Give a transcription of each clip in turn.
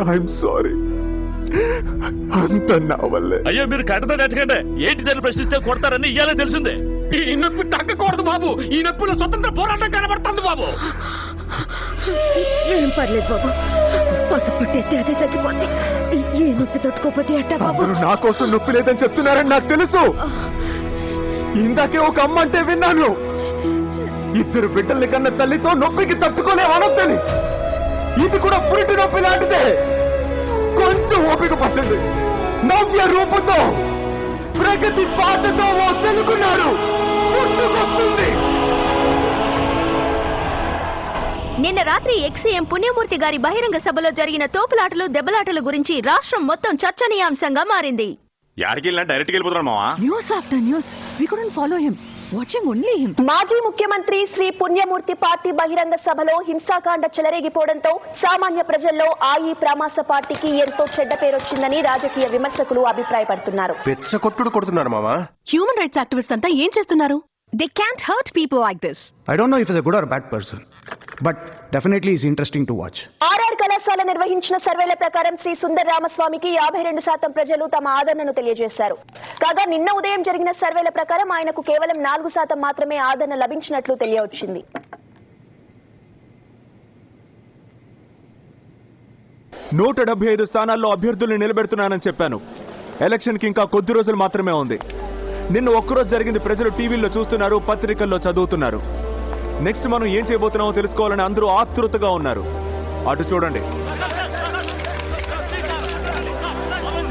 I'm sorry అంత నా వల్లే. అయ్యో మీరు కట్టతో నెట్టకండి ఏంటి దాన్ని ప్రశ్నిస్తే కొడతారని ఇయ్యాలే తెలిసిందే. ఈ నొప్పి తగ్గకూడదు బాబు. ఈ నొప్పిలో స్వతంత్ర పోరాటం కనబడుతుంది బాబు. ఏం పర్లేదు బాబు. పసుపు పుట్టెత్తే అదే తగ్గిపోతే ఈ- ఏ నొప్పి తట్టుకోపోతే అట్టా బాబు? నా కోసం నొప్పి లేదని చెప్తున్నారని నాకు తెలుసు. ఇందాకే ఒక అమ్మ అంటే విన్నాను. ఇద్దరు బిడ్డల్ని కన్న తల్లితో నొప్పికి తట్టుకోలేమనొద్దని ఇది కూడా పురిటి నొప్పి లాంటిదే. కొంచెం ఓపిక పట్టండి. నవ్య రూపంతో ప్రగతి బాటతో ఓ పుట్టుకొస్తుంది. నిన్న రాత్రి ఎక్సీఎం పుణ్యమూర్తి గారి బహిరంగ సభలో జరిగిన తోపులాటలు దెబ్బలాటల గురించి రాష్ట్రం మొత్తం చర్చనీయాంశంగా మారింది. యాడికి వెళ్ళినా డైరెక్ట్కి News after news. We couldn't follow Watching only him. మాజీ ముఖ్యమంత్రి శ్రీ పుణ్యమూర్తి పార్టీ బహిరంగ సభలో హింసాకాండ చెలరేగిపోవడంతో సామాన్య ప్రజల్లో ఆ ఈ ప్రామాస పార్టీకి ఎంతో చెడ్డ పేరొచ్చిందని రాజకీయ విమర్శకులు అభిప్రాయపడుతున్నారు. పెచ్చ కొట్టుడు కొడుతున్నారు మామా. హ్యూమన్ రైట్స్ యాక్టివిస్ట్ అంతా ఏం చేస్తున్నారు? They can't hurt people like this I don't know if he's a good or bad but definitely he's interesting to watch. RR కళాశాల నిర్వహించిన సర్వేల ప్రకారం శ్రీ సుందర రామస్వామికి యాభై రెండు శాతం ప్రజలు తమ ఆదరణను తెలియజేశారు. కాగా నిన్న ఉదయం జరిగిన సర్వేల ప్రకారం ఆయనకు కేవలం నాలుగు శాతం మాత్రమే ఆదరణ లభించినట్లు తెలియవచ్చింది. నూట డెబ్బై ఐదు స్థానాల్లో అభ్యర్థుల్ని నిలబెడుతున్నానని చెప్పాను. ఎలక్షన్కి ఇంకా కొద్ది రోజులు మాత్రమే ఉంది. నిన్న ఒక్కరోజు జరిగింది ప్రజలు టీవీల్లో చూస్తున్నారు పత్రికల్లో చదువుతున్నారు. నెక్స్ట్ మనం ఏం చేయబోతున్నామో తెలుసుకోవాలని అందరూ ఆతృతగా ఉన్నారు. అటు చూడండి.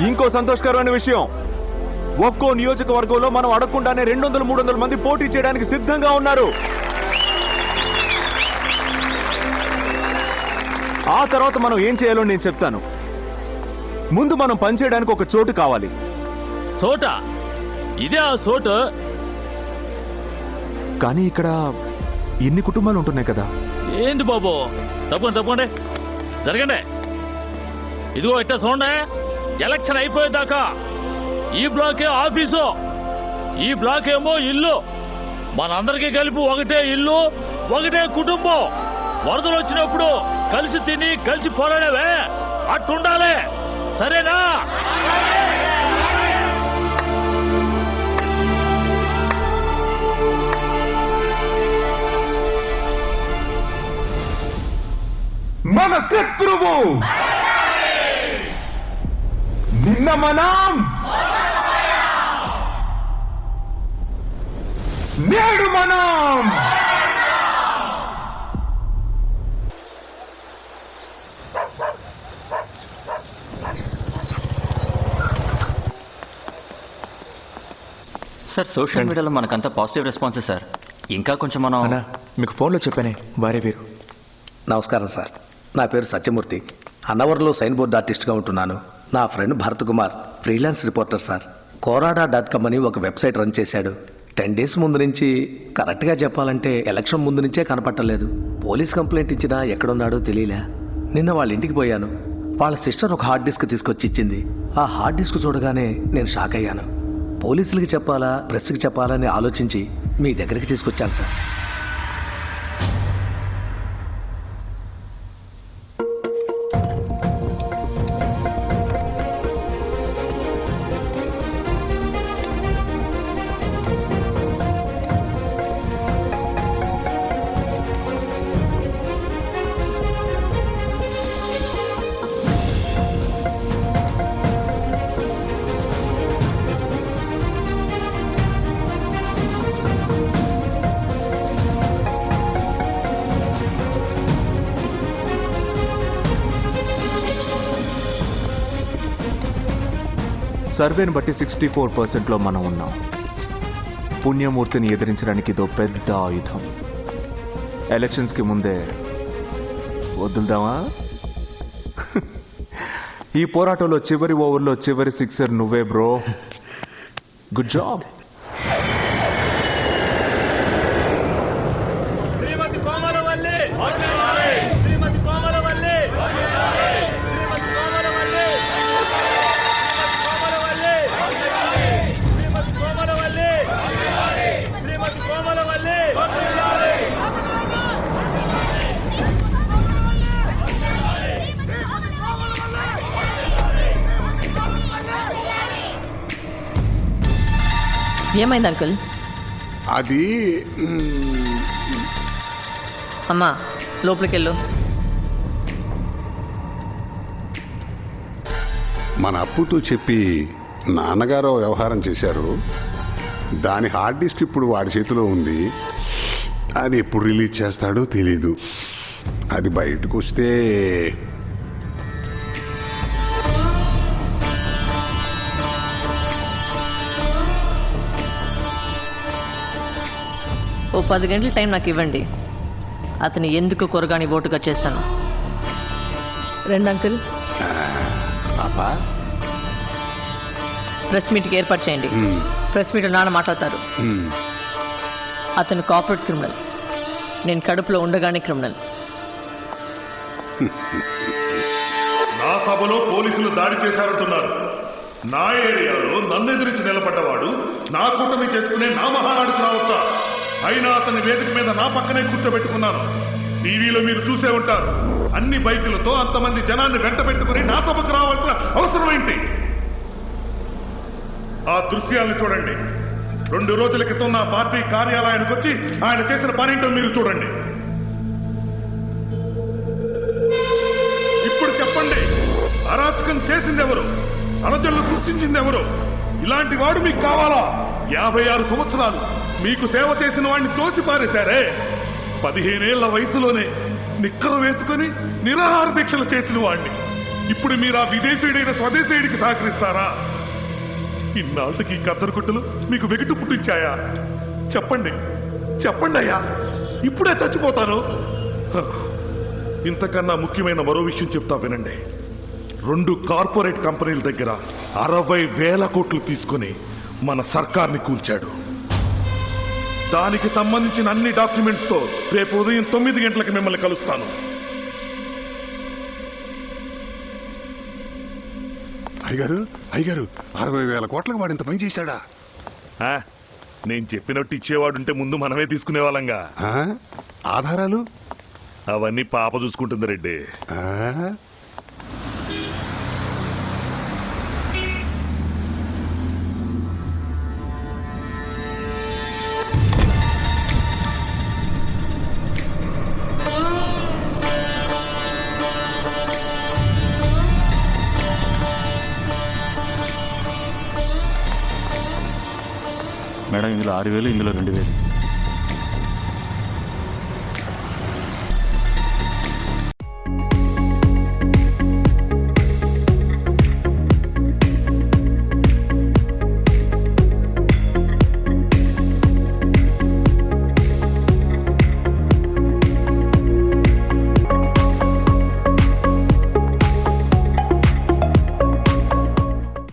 ఇంకో సంతోషకరమైన విషయం. ఒక్కో నియోజకవర్గంలో మనం అడగకుండానే రెండు వందల మూడు వందల మంది పోటీ చేయడానికి సిద్ధంగా ఉన్నారు. ఆ తర్వాత మనం ఏం చేయాలో నేను చెప్తాను. ముందు మనం పనిచేయడానికి ఒక చోటు కావాలి. చోట? ఇదే ఆ చోటు? కానీ ఇక్కడ ఇన్ని కుటుంబాలు ఉంటున్నాయి కదా? ఏంది బాబు? తప్పండి తప్పండి జరగండి. ఇదిగో ఇట్ట చూడండి. ఎలక్షన్ అయిపోయేదాకా ఈ బ్లాకే ఆఫీసు ఈ బ్లాక్ ఏమో ఇల్లు. మనందరికీ కలిపి ఒకటే ఇల్లు ఒకటే కుటుంబం. వరదలు వచ్చినప్పుడు కలిసి తిని కలిసి పోరాడేవే. అట్టుండాలి. సరేనా? శత్రువు నిన్న మనం నేడు మనం సార్ సోషల్ మీడియాలో మనకంతా పాజిటివ్ రెస్పాన్స్ సార్. ఇంకా కొంచెం మనం మీకు ఫోన్లో చెప్పానే వారే వీరు. నమస్కారం సార్. నా పేరు సత్యమూర్తి. అన్నవరంలో సైన్ బోర్డ్ ఆర్టిస్ట్గా ఉంటున్నాను. నా friend Bharat Kumar freelance reporter sir. Korada dot com అని ఒక వెబ్సైట్ రన్ చేశాడు. టెన్ డేస్ ముందు నుంచి కరెక్ట్గా చెప్పాలంటే ఎలక్షన్ ముందు నుంచే కనపట్టలేదు. పోలీస్ కంప్లైంట్ ఇచ్చినా ఎక్కడున్నాడో తెలియలే. నిన్న వాళ్ళ ఇంటికి పోయాను. వాళ్ళ సిస్టర్ ఒక హార్డ్ డిస్క్ తీసుకొచ్చి ఇచ్చింది. ఆ హార్డ్ డిస్క్ చూడగానే నేను షాక్ అయ్యాను. పోలీసులకి చెప్పాలా ప్రెస్కి చెప్పాలని ఆలోచించి మీ దగ్గరికి తీసుకొచ్చాను సార్. సర్వేను బట్టి సిక్స్టీ ఫోర్ పర్సెంట్లో మనం ఉన్నాం. పుణ్యమూర్తిని ఎదిరించడానికి ఇదో పెద్ద ఆయుధం. ఎలక్షన్స్కి ముందే వదులుదామా? ఈ పోరాటంలో చివరి ఓవర్లో చివరి సిక్సర్ నువ్వే బ్రో. Good job. ఏమైంది అంకుల్? అది అమ్మా లోపలికి వెళ్ళు మన అప్పుతో చెప్పి నాన్నగారు వ్యవహారం చేశారు. దాని హార్డ్ డిస్క్ ఇప్పుడు వాడి చేతిలో ఉంది. అది ఎప్పుడు రిలీజ్ చేస్తాడో తెలీదు. అది బయటకు వస్తే ఓ పది గంటల టైం నాకు ఇవ్వండి. అతను ఎందుకు కొరగాని ఓటుగా చేస్తాను? రెండు అంకుల్. పాప. ప్రెస్ మీట్కి ఏర్పాటు చేయండి. ప్రెస్ మీట్ నాన్న మాట్లాడతారు. అతను కార్పొరేట్ క్రిమినల్ నేను కడుపులో ఉండగానే క్రిమినల్ నా సభలో పోలీసులు దాడి చేశారంటున్నారు. నా ఏరియాలో నన్ను ఎదిరించి నిలబడ్డవాడు నా కూటమి చేసుకునే నా మహానాడుకు రావచ్చా? అయినా అతని వేదిక మీద నా పక్కనే కూర్చోబెట్టుకున్నాను టీవీలో మీరు చూసే ఉంటారు. అన్ని బైకులతో అంతమంది జనాన్ని వెంట పెట్టుకుని నా సభకు రావాల్సిన అవసరం ఏంటి? ఆ దృశ్యాలను చూడండి. రెండు రోజుల క్రితం నా పార్టీ కార్యాలయానికి వచ్చి ఆయన చేసిన పనేంటో మీరు చూడండి. ఇప్పుడు చెప్పండి. అరాచకం చేసింది ఎవరు అలజల్లు సృష్టించింది ఎవరు ఇలాంటి వాడు మీకు కావాలా? యాభై ఆరు సంవత్సరాలు. మీకు సేవ చేసిన వాడిని తోసిపారేశారే? పదిహేనేళ్ళ వయసులోనే నిక్కరు వేసుకుని నిరాహార దీక్షలు చేసిన వాడిని ఇప్పుడు మీరు ఆ విదేశీయుడైన స్వదేశీయుడికి సహకరిస్తారా? ఇన్నాళ్ళకి ఈ కద్దరుకుట్టులు మీకు వెగిటు పుట్టించాయా? చెప్పండి. చెప్పండి అయ్యా. ఇప్పుడే చచ్చిపోతాను. ఇంతకన్నా ముఖ్యమైన మరో విషయం చెప్తా వినండి. రెండు కార్పొరేట్ కంపెనీల దగ్గర అరవై వేల కోట్లు తీసుకుని మన సర్కార్ని కూల్చాడు. దానికి సంబంధించిన అన్ని డాక్యుమెంట్స్తో రేపు ఉదయం తొమ్మిది గంటలకు మిమ్మల్ని కలుస్తాను. అయ్యగారు అయ్యగారు అరవై వేల కోట్లకు వాడు ఇంత పని చేశాడా? ఆ, నేను చెప్పినట్టు ఇచ్చేవాడుంటే ముందు మనమే తీసుకునే వాళ్ళంగా ఆ? ఆధారాలు? అవన్నీ పాప చూసుకుంటుంది రెడ్డి. మేడం ఇందులో ఆరు వేలు ఇందులో రెండు వేలు.